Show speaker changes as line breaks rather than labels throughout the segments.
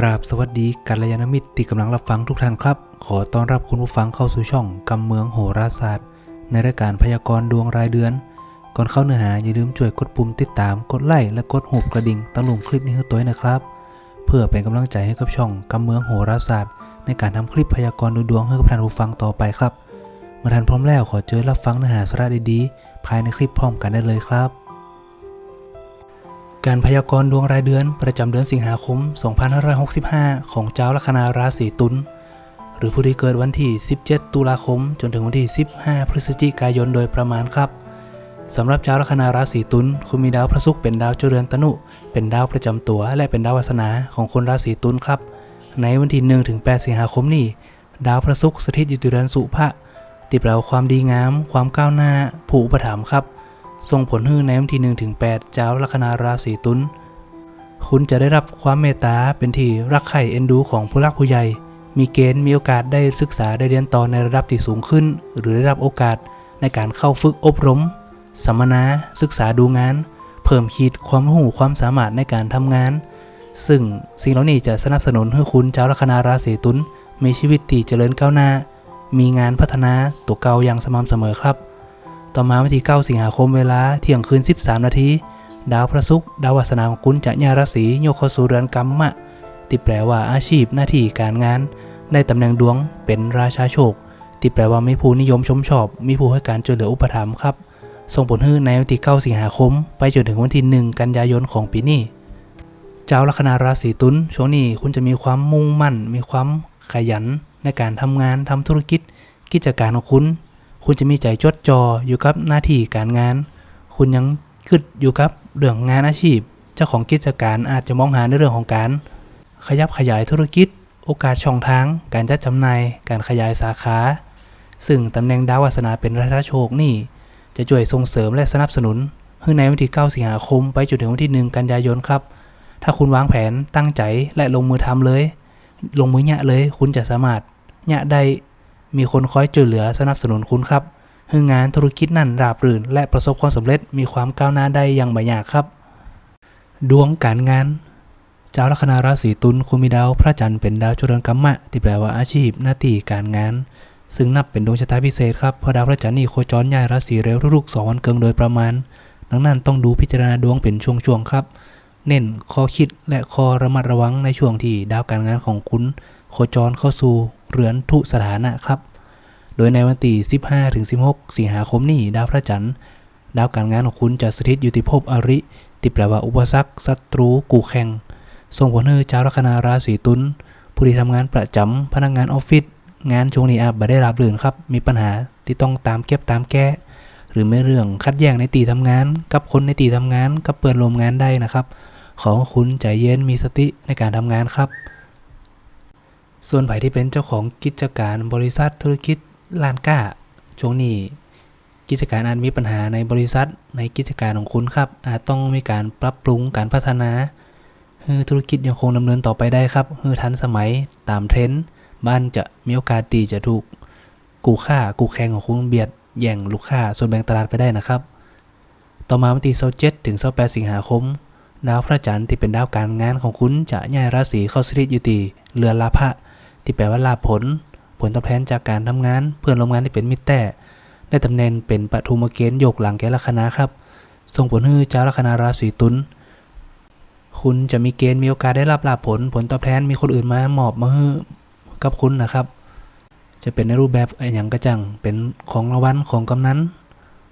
กราบสวัสดีกัลยาณมิตรที่กำลังรับฟังทุกท่านครับ ขอต้อนรับคุณผู้ฟังเข้าสู่ช่องกำเมืองโหราศาสตร์ ในรายการพยากรณ์ดวงรายเดือน ก่อนเข้าเนื้อหาอย่าลืมช่วยกดปุ่มติดตามกดไลค์และกดหูกระดิ่งตั้งลงคลิปนี้ให้ตัวนะครับ เพื่อเป็นกำลังใจให้กับช่องกำเมืองโหราศาสตร์ ในการทำคลิปพยากรณ์ดูดวงให้กับท่านผู้ฟังต่อไปครับเมื่อท่านพร้อมแล้วขอเจอรับฟังเนื้อหาสาระดีๆภายในคลิปพร้อมกันได้เลยครับ การพยากรณ์ดวงรายเดือนประจำเดือนสิงหาคม 2565 ของเจ้าลัคนาราศีตุล หรือผู้ที่เกิดวันที่ 17 ตุลาคม จนถึงวันที่ 15 พฤศจิกายนโดยประมาณครับสำหรับเจ้าลัคนาราศีตุล คุณมีดาวพระศุกร์เป็นดาวเจริญตนุ เป็นดาวประจำตัว และเป็นดาววาสนาของคนราศีตุลครับ ในวันที่1ถึง8สิงหาคมนี้ ดาวพระศุกร์สถิตอยู่ที่เรือนสุภะติดแปลว่าความดีงาม ความก้าวหน้า ผู้อุปถัมครับ ส่งผลให้ในวันที่1ถึง8เจ้าลัคนาราศีตุลคุณจะได้รับความเมตตาเป็นที่รักใคร่เอ็นดูของผู้รักผู้ใหญ่ มีเกณฑ์มีโอกาสได้ศึกษาได้เรียนต่อในระดับที่สูงขึ้น หรือได้รับโอกาสในการเข้าฝึกอบรม สัมมนาศึกษาดูงาน เพิ่มขีดความรู้ความสามารถในการทำงาน ซึ่งสิ่งเหล่านี้จะสนับสนุนให้คุณเจ้าลัคนาราศีตุลมีชีวิตที่เจริญก้าวหน้า มีงานพัฒนาตัวเก่าอย่างสม่ำเสมอครับ ต่อมาวันที่ 9 สิงหาคมเวลาเที่ยงคืน 13 นาที ดาวพระศุกร์ดาววาสนาของคุณจะยาราศีโยกเข้าสู่เรือนกรรมะที่แปลว่าอาชีพหน้าที่การงานได้ตำแหน่งดวงเป็นราชาโชค ที่แปลว่ามีผู้นิยมชมชอบ มีผู้ให้การช่วยเหลืออุปถัมภ์ครับ ส่งผลให้ในวันที่ 9 สิงหาคม ไปจนถึงวันที่ 1 กันยายนของปีนี้ เจ้าลัคนาราศีตุลช่วงนี้คุณจะมีความมุ่งมั่น มีความขยันในการทำงานทำธุรกิจ กิจการของคุณ คุณจะมีใจจดจ่ออยู่กับหน้าที่การงาน คุณยังคิดอยู่กับเรื่องงานอาชีพ เจ้าของกิจการอาจจะมองหาในเรื่องของการ ขยับขยายธุรกิจ โอกาสช่องทาง การจัดจำหน่ายการขยายสาขา ซึ่งตำแหน่งดาววาสนาเป็นราชาโชคนี่ จะช่วยส่งเสริมและสนับสนุนให้ในวันที่ 9 สิงหาคมไปจนถึงวันที่ 1 กันยายนครับ ถ้าคุณวางแผนตั้งใจและลงมือทำเลย ลงมือแยะเลย คุณจะสามารถแยะได้ มีคนคอยช่วยเหลือสนับสนุนคุณครับให้งานธุรกิจนั่นราบรื่น และประสบความสำเร็จมีความก้าวหน้าได้อย่างไม่ยากครับ ดวงการงาน เจ้าลัคนาราศีตุลคุณมีดาวพระจันทร์เป็นดาวจุลกรรมะที่แปลว่าอาชีพหน้าที่การงาน ซึ่งนับเป็นดวงชะตาพิเศษครับเพราะดาวพระจันทร์นี่โคจรย้ายราศีเร็วทุกๆสองวันเกิงโดยประมาณ ดังนั้นต้องดูพิจารณาดวงเป็นช่วงๆครับ เน้นข้อคิดและข้อระมัดระวังในช่วงที่ดาวการงานของคุณ โคจรเข้าสู่เรือนทุสถานะครับ โดยในวันที่15ถึง16 สิงหาคมนี้ดาวพระจันทร์ดาวการงานของคุณจะสถิตอยู่ที่ภพอริ ที่แปลว่าอุปสรรคศัตรูกูแข่ง ส่งผลให้เจ้าลัคนาราศีตุลผู้ที่ทำงานประจำพนักงานออฟฟิศงานช่วงนี้อาจไม่ได้รับเรื่นครับ มีปัญหาที่ต้องตามเก็บตามแก้ หรือไม่เรื่องคัดแย้งในตีทำงาน กับคนในตีทำงานกับเปิดลมงานได้นะครับ ขอให้คุณใจเย็นมีสติในการทำงานครับ ส่วนไผ่ที่เป็นเจ้าของกิจการบริษัทธุรกิจร้านก้า ช่วงนี้กิจการอาจมีปัญหาในบริษัทในกิจการของคุณครับ อาจต้องมีการปรับปรุงการพัฒนาให้ธุรกิจยังคงดำเนินต่อไปได้ครับให้ทันสมัยตามเทรนด์บ้านจะมีโอกาสตีจะถูก กูค่ากูแข่งของคุณเบียดแย่งลูกค้าส่วนแบ่งตลาดไปได้นะครับ ต่อมาวันที่27ถึง28สิงหาคมดาวพระจันทร์ที่เป็นดาวการงานของคุณจะย้ายราศีเข้าสถิตอยู่ที่เรือนลาภะ ที่แปลว่าลาผล ผลตอบแทนจากการทำงาน เพื่อนร่วมงานที่เป็นมิตรแต่ได้ตำแหน่งเป็นปฐุมเกณฑ์โยกหลังแก่ลัคนาครับ ส่งผลให้เจ้าลัคนาราศีตุลคุณจะมีเกณฑ์มีโอกาสได้รับลาผล ผลตอบแทนมีคนอื่นมามอบมาให้กับคุณนะครับ จะเป็นในรูปแบบอย่างกระจังเป็นของรางวัลของกำนัน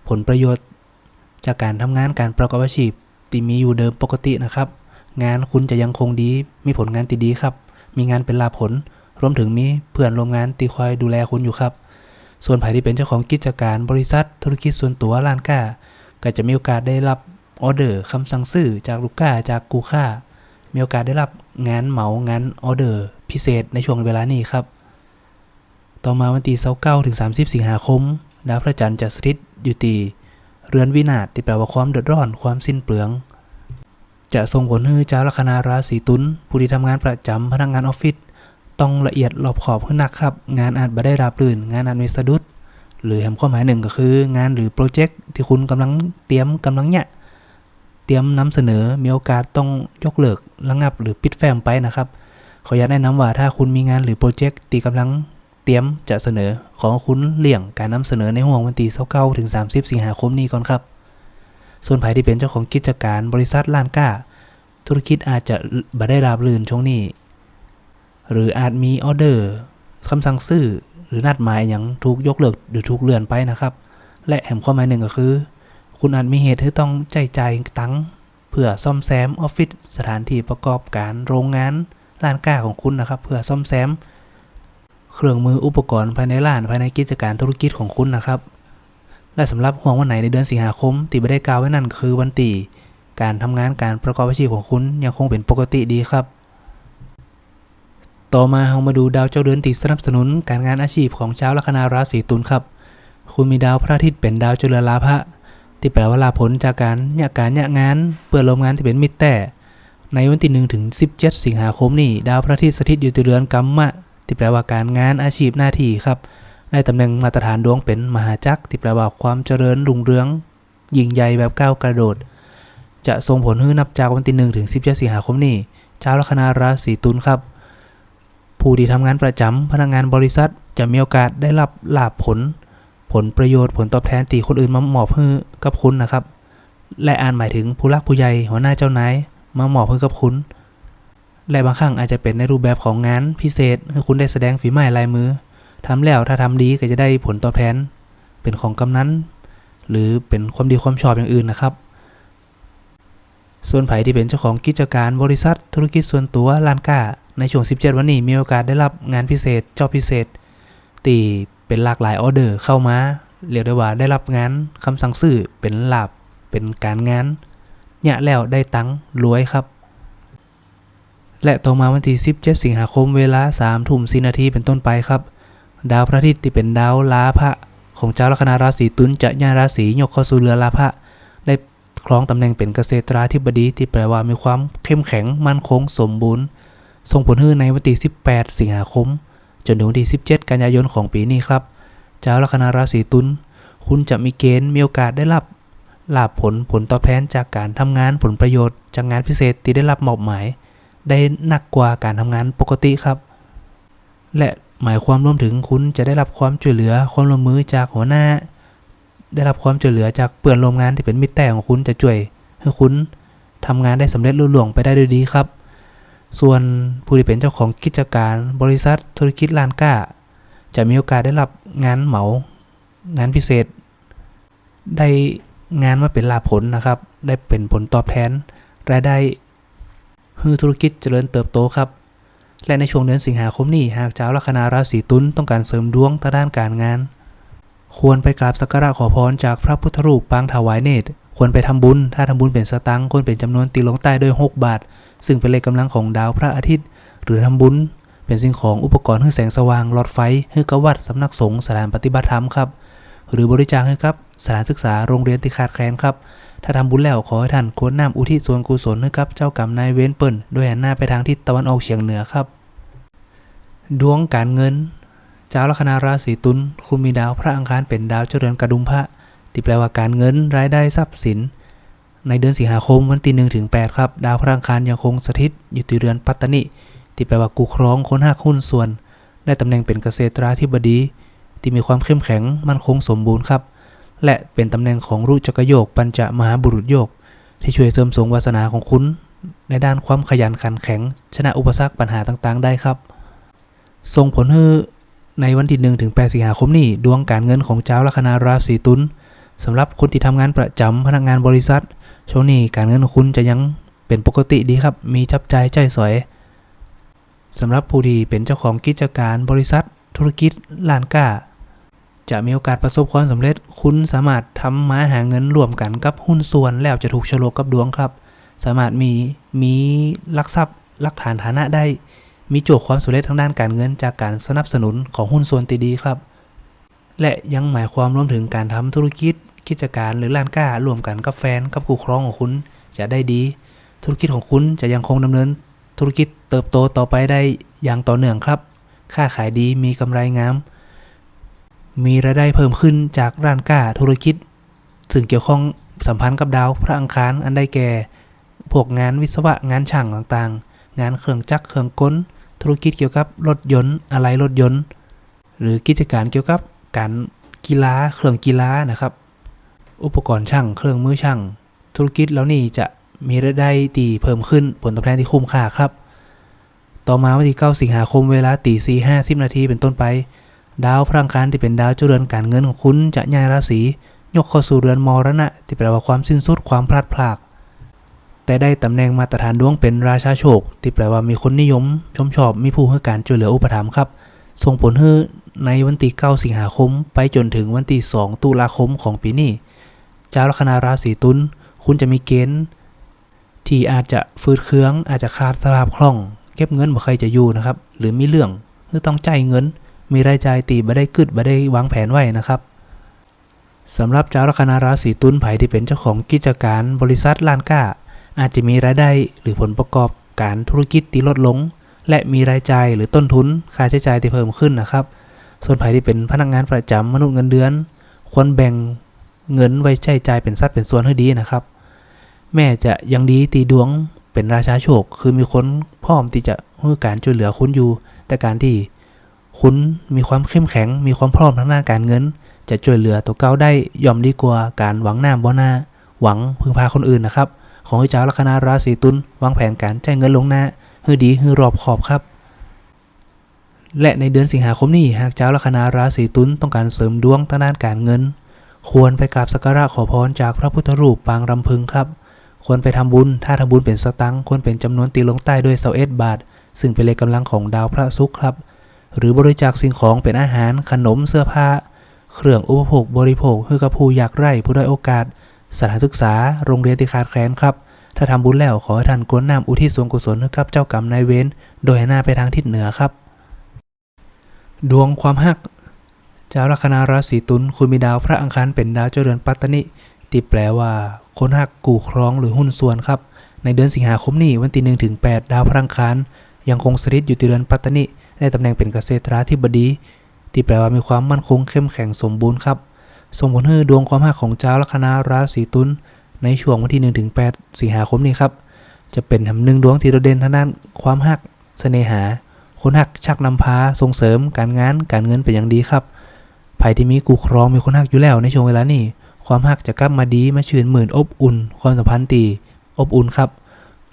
ผลประโยชน์ จากการทำงานการประกอบอาชีพที่มีอยู่เดิมปกตินะครับ งานคุณจะยังคงดีมีผลงานที่ดีครับ มีงานเป็นลาผล รวมถึงมีเพื่อนร่วมงานที่คอยดูแลคุณอยู่ครับ ส่วนไผ่ที่เป็นเจ้าของกิจการบริษัท ธุรกิจส่วนตัวร้านค้าก็จะมีโอกาสได้รับออเดอร์คำสั่งซื้อจากลูกค้าจากกูค้ามีโอกาสได้รับงานเหมางานออเดอร์พิเศษในช่วงเวลานี้ครับ ต่อมาวันที่29ถึง 30 สิงหาคม ดาวพระจันทร์จะสถิตอยู่ที่เรือนวินาศที่แปลว่าความเดือดร้อนความสิ้นเปลือง จะส่งผลให้เจ้าลัคนาราศีตุลผู้ที่ทำงานประจำพนักงานออฟฟิศ ต้องละเอียดรอบขอบขึ้นนักครับ งานอาจไม่ได้ราบรื่น งานอาจมีสะดุด หรือแหมความหมายหนึ่งก็คือ งานหรือโปรเจกต์ที่คุณกำลังเตรียมกำลังเนี่ยเตรียมนำเสนอมีโอกาสต้องยกเลิกระงับหรือปิดแฟ้มไปนะครับขออนุญาตแนะนำว่าถ้าคุณมีงานหรือโปรเจกต์ตีกำลังเตรียมจะเสนอขอคุณเลี่ยงการนำเสนอในห่วงวันที่29ถึง 30 สิงหาคมนี้ก่อนครับ ส่วนภายที่เป็นเจ้าของกิจการบริษัทล้านก้า ธุรกิจอาจจะบ่ได้ราบรื่นช่วงนี้ หรืออาจมีออเดอร์คำสั่งซื้อหรือนัดหมายอย่างถูกยกเลิกหรือถูกเลื่อนไปนะครับ และแหมความหมายหนึ่งก็คือ คุณอาจมีเหตุที่ต้องใจจ่ายตังค์เพื่อซ่อมแซมออฟฟิศสถานที่ประกอบการโรงงานร้านค้าของคุณนะครับ เพื่อซ่อมแซม เครื่องมืออุปกรณ์ภายในร้านภายในกิจการธุรกิจของคุณนะครับ และสำหรับห่วงวันไหนในเดือนสิงหาคมที่ไม่ได้กล่าวไว้นั่นคือวันตีการทำงานการประกอบอาชีพของคุณยังคงเป็นปกติดีครับ ต่อมาเรามาดูดาวเจ้าเดือนตีสนับสนุนการงานอาชีพของชาวลัคนาราศีตุลครับ คุณมีดาวพระอาทิตย์เป็นดาวเจริญลาภะที่แปลว่าลาผลจากการยะการยะงาน เปิดลมงานที่เป็นมิตรแต่ ในวันที่1ถึง17 สิงหาคมนี้ดาวพระอาทิตย์สถิตอยู่ในเรือนกัมมะ ที่แปลว่าการงานอาชีพหน้าที่ครับได้ตำแหน่งมาตรฐานดวงเป็นมหาจักรที่แปลว่าความเจริญรุ่งเรืองยิ่งใหญ่แบบก้าวกระโดด จะส่งผลให้นับจากวันที่1ถึง17 สิงหาคมนี้ชาวลัคนาราศีตุลครับ ผู้ที่ทำงานประจำพนักงานบริษัทจะมีโอกาสได้รับลาภผล ผลประโยชน์ผลตอบแทนที่คนอื่นมามอบให้กับคุณนะครับ และอ่านหมายถึงผู้รักผู้ใหญ่หัวหน้าเจ้านายมามอบให้กับคุณ และบางครั้งอาจจะเป็นในรูปแบบของงานพิเศษให้คุณได้แสดงฝีไม้ลายมือทำแล้วถ้าทำดีก็จะได้ผลตอบแทน เป็นของกำนันหรือเป็นความดีความชอบอย่างอื่นนะครับ ส่วนไผ่ที่เป็นเจ้าของกิจการบริษัทธุรกิจส่วนตัวลานก้า ในช่วง 17 วันนี้มีโอกาสได้รับงานพิเศษจอบพิเศษ ตีเป็นหลากหลายออเดอร์เข้ามาเรียกได้ว่าได้รับงานคำสั่งซื้อเป็นหลาบเป็นการงานเนี่ยแล้วได้ตังค์รวยครับ และต่อมาวันที่ 17 สิงหาคมเวลา3ทุ่ม4นาทีเป็นต้นไปครับ ดาวพระอาทิตย์ที่เป็นดาวลาภะของเจ้าลัคนาราศีตุลจะย้ายราศียกเข้าสู่เรือลาภะได้ครองตำแหน่งเป็นเกษตราธิบดีที่แปลว่ามีความเข้มแข็งมั่นคงสมบูรณ์ ส่งผลให้ในวันที่ 18 สิงหาคม จนถึงวันที่ 17 กันยายนของปีนี้ครับ เจ้าลัคนาราศีตุลคุณจะมีเกณฑ์มีโอกาสได้รับลาภผลผลตอบแทนจากการทำงานผลประโยชน์ จากงานพิเศษที่ได้รับมอบหมาย ได้หนักกว่าการทำงานปกติครับ และหมายความรวมถึงคุณจะได้รับความช่วยเหลือความร่วมมือจากหัวหน้า ได้รับความช่วยเหลือจากเพื่อนร่วมงานที่เป็นมิตรแต่ของคุณจะช่วยให้คุณทำงานได้สำเร็จรุ่ล่วงไปได้ด้วยดีครับ ส่วนผู้ที่เป็นเจ้าของกิจการบริษัทธุรกิจลานก้า จะมีโอกาสได้รับงานเหมา งานพิเศษ ได้งานมาเป็นลาผลนะครับ ได้เป็นผลตอบแทน รายได้ให้ธุรกิจเจริญเติบโตครับ และในช่วงเดือนสิงหาคมนี้หากเจ้าลัคนาราศีตุลต้องการเสริมดวงทางด้านการงาน ควรไปกราบสักการะขอพรจากพระพุทธรูปปางถวายเนตร ควรไปทำบุญ ถ้าทำบุญเป็นสตังค์ควรเป็นจำนวนตีลงใต้ด้วย 6 บาท ซึ่งเป็นเลขกำลังของดาวพระอาทิตย์ หรือทำบุญ เป็นสิ่งของอุปกรณ์ให้แสงสว่างหลอดไฟให้กวัดสำนักสงฆ์สถานปฏิบัติธรรมครับ หรือบริจาคให้ครับสถานศึกษาโรงเรียนที่ขาดแคลนครับ ถ้าทำบุญแล้วขอให้ท่านโค้นนำอุทิศส่วนกุศลให้กับเจ้ากรรมนายเวรเปิ่นโดยหันหน้าไปทางทิศตะวันออกเฉียงเหนือครับ ดวงการเงินจ้าลัคนาราศีตุลคุณมีดาวพระอังคารเป็นดาวเจริญกระดุมพระที่แปลว่าการเงินรายได้ทรัพย์สิน ในเดือนสิงหาคมวันที่หนึ่งถึงแปดครับ ดาวพระอังคารยังคงสถิตอยู่ที่เรือนปัตตนิที่แปลว่ากูครองคนหักหุ้นส่วน ได้ตำแหน่งเป็นเกษตราธิบดี ที่มีความเข้มแข็งมั่นคงสมบูรณ์ครับ และเป็นตำแหน่งของรูจักรโยกปัญจมหาบุรุษโยก ที่ช่วยเสริมสร้างวาสนาของคุณ ในด้านความขยันขันแข็ง ชนะอุปสรรคปัญหาต่างๆ ได้ครับส่งผลให้ในวันที่1ถึง8สิงหาคมนี้ดวงการเงินของเจ้าลัคนาราศีตุลสำหรับคนที่ทำงานประจำพนักงานบริษัท ช่วงนี้การเงินคุณจะยังเป็นปกติดีครับ มีจับใจใจสอยสำหรับผู้ที่เป็นเจ้าของกิจการบริษัท ธุรกิจร้านค้า จะมีโอกาสประสบความสำเร็จ คุณสามารถทำมาหาเงินร่วมกันกับหุ้นส่วนแล้วจะถูกโฉลกกับดวงครับ สามารถมีมีลักทรัพย์หลักฐานฐานะได้ มีโจทย์ความสำเร็จทางด้านการเงินจากการสนับสนุนของหุ้นส่วนตีดีครับ และยังหมายความรวมถึงการทำธุรกิจ กิจการหรือร้านค้ารวมกันกับแฟนกับคู่ครองของคุณจะได้ดี ธุรกิจของคุณจะยังคงดำเนิน ธุรกิจเติบโตต่อไปได้อย่างต่อเนื่องครับ ค่าขายดีมีกำไรงาม มีรายได้เพิ่มขึ้นจากร้านค้าธุรกิจ ซึ่งเกี่ยวข้องสัมพันธ์กับดาวพระอังคารอันได้แก่ พวกงานวิศวะงานช่างต่างๆ งานเครื่องจักรเครื่องกลธุรกิจเกี่ยวกับรถยนต์อะไรรถยนต์ หรือกิจการเกี่ยวกับการกีฬาเครื่องกีฬานะครับ อุปกรณ์ช่างเครื่องมือช่าง ธุรกิจแล้วนี่จะมีรายได้ตีเพิ่มขึ้นผลตอบแทนที่คุ้มค่าครับ ต่อมาวันที่ 9 สิงหาคมเวลาตี4 50นาทีเป็นต้นไป ดาวพลังคารที่เป็นดาวเจริญการเงินของคุณจะย้ายราศียกเข้าสู่เรือนมรณะ ที่แปลว่าความสิ้นสุดความพลาดพลาดแต่ได้ตำแหน่งมาตรฐานดวงเป็นราชาโชค ที่แปลว่ามีคนนิยม ชมชอบมีผู้ให้การช่วยเหลืออุปถัมภ์ครับ ส่งผลให้ในวันที่ 9 สิงหาคม ไปจนถึงวันที่ 2 ตุลาคมของปีนี้ เจ้าลัคนาราศีตุลคุณจะมีเกณฑ์ที่อาจจะฟืดเคือง อาจจะขาดสภาพคล่อง เก็บเงินบ่ใครจะอยู่นะครับ หรือมีเรื่องคือต้องจ่ายเงิน มีรายจ่ายตีบ่ได้กึดบ่ได้วางแผนไว้นะครับสำหรับเจ้าลัคนาราศีตุลไผที่เป็นเจ้าของกิจการบริษัทล้านก้า อาจจะมีรายได้หรือผลประกอบการธุรกิจที่ลดลง และมีรายจ่ายหรือต้นทุนค่าใช้จ่ายที่เพิ่มขึ้นนะครับ ส่วนไผที่เป็นพนักงานประจำมนุษย์เงินเดือน ควรแบ่ง เงินไว้ใช้จ่ายเป็นสัดเป็นส่วนให้ดีนะครับ แม่จะยังดีตีดวงเป็นราชาโชค คือมีคนพร้อมที่จะให้การช่วยเหลือคุณอยู่ แต่การที่คุณมีความเข้มแข็ง มีความพร้อมทางด้านการเงิน จะช่วยเหลือตัวเก้าได้ย่อมดีกว่าการหวังหน้าบ่หน้า หวังพึ่งพาคนอื่นนะครับ ของเจ้าลัคนาราศีตุลวางแผนการจ่ายเงินลงหน้าให้ดีให้รอบขอบครับ และในเดือนสิงหาคมนี้หากเจ้าลัคนาราศีตุลต้องการเสริมดวงทางด้านการเงิน ควรไปกราบสักการะขอพรจากพระพุทธรูปปางรำพึงครับ ควรไปทำบุญ ถ้าทำบุญเป็นสตังค์ควรเป็นจำนวนตีลงใต้ด้วยเสาเอ็ดบาท ซึ่งเป็นเลขกำลังของดาวพระศุกร์ครับ หรือบริจาคสิ่งของเป็นอาหารขนมเสื้อผ้า เครื่องอุปโภคบริโภคให้กับผู้อยากไร่ผู้ด้อยโอกาส สถานศึกษา โรงเรียนที่ขาดแคลนครับ ถ้าทำบุญแล้วขอให้ท่านกวน้ำอุทิศส่วนกุศลให้กับเจ้ากรรมนายเวรโดยให้น้าไปทางทิศเหนือครับ ดวงความฮัก เจ้าลัคนาราศีตุลคุณมีดาวพระอังคารเป็นดาวเจ้าเรือนปัตตนิที่แปลว่า คนหักกู่ครองหรือหุ้นส่วนครับ ในเดือนสิงหาคมนี้วันที่หนึ่งถึง8ดาวพระอังคารยังคงสถิตอยู่ที่เรือนปัตตนิในตำแหน่งเป็นเกษตราธิบดี ที่แปลว่ามีความมั่นคงเข้มแข็งสมบูรณ์ครับส่งผลให้ดวงความหักของเจ้าลัคนาราศีตุลในช่วงวันที่1ถึง8สิงหาคมนี้ครับ จะเป็นทำหนึ่งดวงที่โดดเด่นทางด้านความหักเสน่หา คนหักชักนำพาส่งเสริมการงานการเงินเป็นอย่างดีครับ ไผ่ที่มีกูครองมีคนหักอยู่แล้วในช่วงเวลานี้ ความหักจะกลับมาดีมาชื่นหมื่นอบอุ่น ความสัมพันธ์ตีอบอุ่นครับ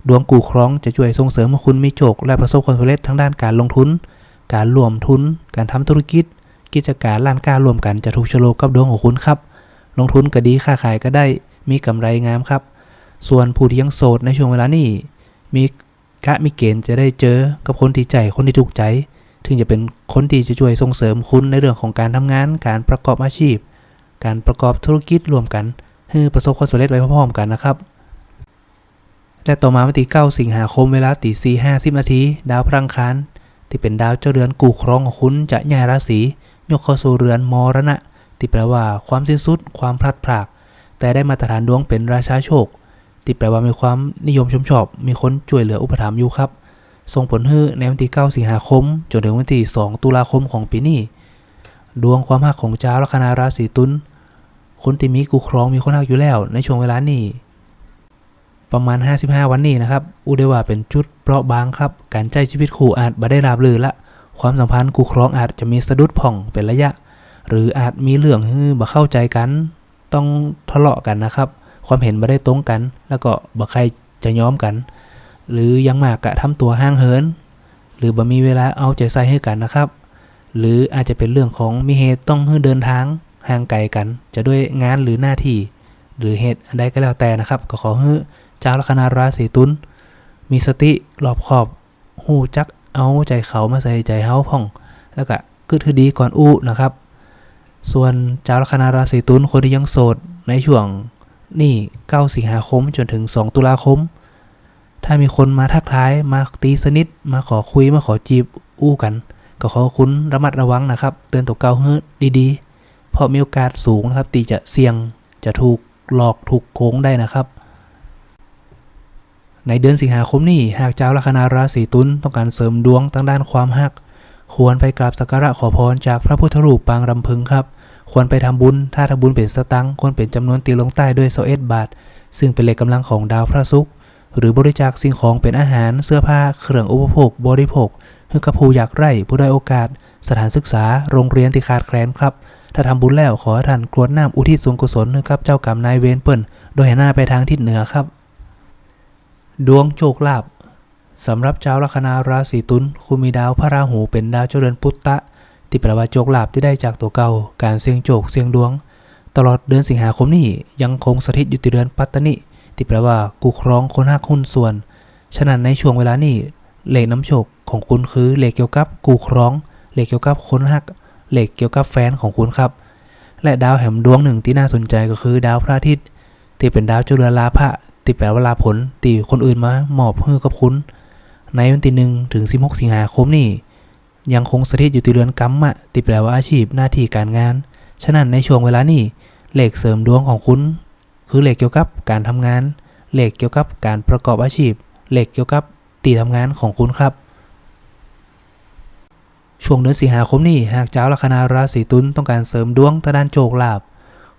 ดวงกูครองจะช่วยส่งเสริมให้คุณมีโชคและประสบความสำเร็จทั้งด้านการลงทุน การรวมทุน การทำธุรกิจ กิจการล้านการรวมกันจะถูกโลกกับดวงของคุณครับ ลงทุนก็ดีค้าขายก็ได้มีกำไรงามครับ ส่วนผู้ที่ยังโสดในช่วงเวลานี้มีกะมีเกณฑ์จะได้เจอกับคนที่ใจคนที่ถูกใจ ถึงจะเป็นคนที่จะช่วยส่งเสริมคุณในเรื่องของการทำงาน การประกอบอาชีพ การประกอบธุรกิจรวมกันให้ประสบความสำเร็จไปพร้อมๆกันนะครับ และต่อมาวันที่ 9 สิงหาคมเวลาตีสี่ห้าสิบนาทีดาวพลังคารที่เป็นดาวเจ้าเรือนกู่ครองของคุณจะย้ายราศียกเข้าสู่เรือนมรณะ ที่แปลว่าความสิ้นสุด ความพลัดพราก แต่ได้มาตรฐานดวงเป็นราชาโชค ที่แปลว่ามีความนิยมชมชอบ มีคนช่วยเหลืออุปถัมภ์อยู่ครับ ส่งผลให้ในวันที่ 9 สิงหาคม จนถึงวันที่ 2 ตุลาคมของปีนี้ ดวงความหักของเจ้าลัคนาราศีตุลคนที่มีกูครองมีคนหักอยู่แล้วในช่วงเวลานี้ประมาณ 55 วันนี้นะครับอุได้ว่าเป็นจุดเปราะบางครับ การใช้ชีวิตคู่อาจบ่ได้ราบรื่นละ ความสัมพันธ์กูครองอาจจะมีสะดุดผ่องเป็นระยะ หรืออาจมีเรื่องฮือบ่เข้าใจกัน ต้องทะเลาะกันนะครับ ความเห็นบ่ได้ตรงกัน แล้วก็บ่ใครจะยอมกัน หรือยังมากกะทำตัวห่างเหิน หรือบ่มีเวลาเอาใจใส่ให้กันนะครับ หรืออาจจะเป็นเรื่องของมีเหตุต้องเดินทางห่างไกลกัน จะด้วยงานหรือหน้าที่ หรือเหตุอันใดก็แล้วแต่นะครับ ก็ขอให้เจ้าลัคนาราศีตุลมีสติรอบคอบหูจักเอาใจเขามาใส่ใจเฮาพ่อง แล้วก็กึดคือดีก่อนอู้นะครับ ส่วนเจ้าลัคนาราศีตุลคนที่ยังโสดในช่วงนี่9สิงหาคมจนถึง 2 ตุลาคม ถ้ามีคนมาทักทายมาตีสนิท มาขอคุยมาขอจีบอู้กัน ก็ขอคุณระมัดระวังนะครับ เตือนตัวเก่าเฮ้ดีๆ เพราะมีโอกาสสูงนะครับตีจะเสี่ยงจะถูกหลอกถูกโกงได้นะครับ ในเดือนสิงหาคมนี้หากเจ้าลัคนาราศีตุลต้องการเสริมดวงทางด้านความฮัก ควรไปกราบสักการะขอพรจากพระพุทธรูปปางรำพึงครับ ควรไปทำบุญ ถ้าทำบุญเป็นสตังค์ควรเป็นจำนวนตีลงใต้ด้วยโซเอสบาท ซึ่งเป็นเลขกำลังของดาวพระศุกร์ หรือบริจาคสิ่งของเป็นอาหารเสื้อผ้าเครื่องอุปโภค บริโภคให้กับผู้อยากไร่ผู้ได้อยโอกาส สถานศึกษาโรงเรียนที่ขาดแคลนครับ ถ้าทำบุญแล้วขอท่านกรวดน้ำอุทิศส่วนกุศลให้กับเจ้ากรรมนายเวรเปิ้นโดยหน้าไปทางทิศเหนือครับ ดวงโชคลาภสำหรับเจ้าลัคนาราศีตุลคุณมีดาวพระราหูเป็นดาวเจรือนพุทธะที่แปลว่าโชคลาภที่ได้จากตัวเก่า การเสี่ยงโชคเสี่ยงดวง ตลอดเดือนสิงหาคมนี้ยังคงสถิตอยู่ที่เดือนปัตตนิ ที่แปลว่ากูครองคนหักหุ้นส่วน ฉะนั้นในช่วงเวลานี้เลขน้ำโชคของคุณคือเลขเกี่ยวกับกูครองเลขเกี่ยวกับคนหักเลขเกี่ยวกับแฟนของคุณครับ และดาวแห่งดวงหนึ่งที่น่าสนใจก็คือดาวพระอาทิตย์ที่เป็นดาวเจ้าเรือนลาภะที่แปลว่าลาผลที่คนอื่นมามอบให้กับคุณ ในวันที่หนึ่งถึง 16 สิงหาคมนี้ยังคงสถิตอยู่ที่เรือนกัมมะที่แปลว่าอาชีพหน้าที่การงาน ฉะนั้นในช่วงเวลานี้เลขเสริมดวงของคุณ คือเหลขเกี่ยวกับการทำงาน เหลขเกี่ยวกับการประกอบอาชีพ เหลขเกี่ยวกับตีทำงานของคุณครับ ช่วงเดือนสิงหาคมนี้หากเจ้าลัคนาราศีตุลต้องการเสริมดวงทางด้านโชคลาภ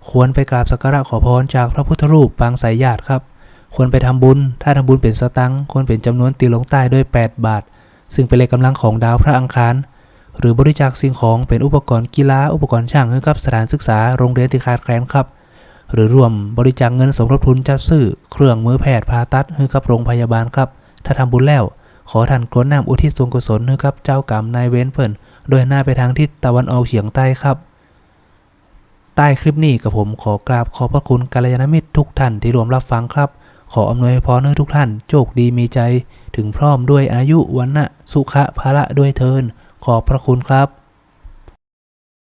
ควรไปกราบสักการะขอพรจากพระพุทธรูปปางสายญาติครับ ควรไปทำบุญ ถ้าทำบุญเป็นสตังค์ควรเป็นจำนวนตีลงใต้ด้วย 8 บาท ซึ่งเป็นเลขกำลังของดาวพระอังคารหรือบริจาคสิ่งของเป็นอุปกรณ์กีฬาอุปกรณ์ช่างให้กับสถานศึกษาโรงเรียนที่ขาดแคลนครับ หรือรวมบริจาคเงินสมทบทุนจัดซื้อเครื่องมือแพทย์ผ่าตัดให้กับโรงพยาบาลครับ ถ้าทำบุญแล้ว ขอท่านกรวดน้ำอุทิศส่วนกุศลให้กับเจ้ากรรมนายเวรเพิ่นโดยหน้าไปทางทิศตะวันออกเฉียงใต้ครับ ใต้คลิปนี้กับผมขอกราบขอบพระคุณกัลยาณมิตรทุกท่านที่รวมรับฟังครับ ขออำนวยพรให้ทุกท่านโชคดีมีใจ ถึงพร้อมด้วยอายุวันนะสุขะภาระด้วยเทินขอบพระคุณครับ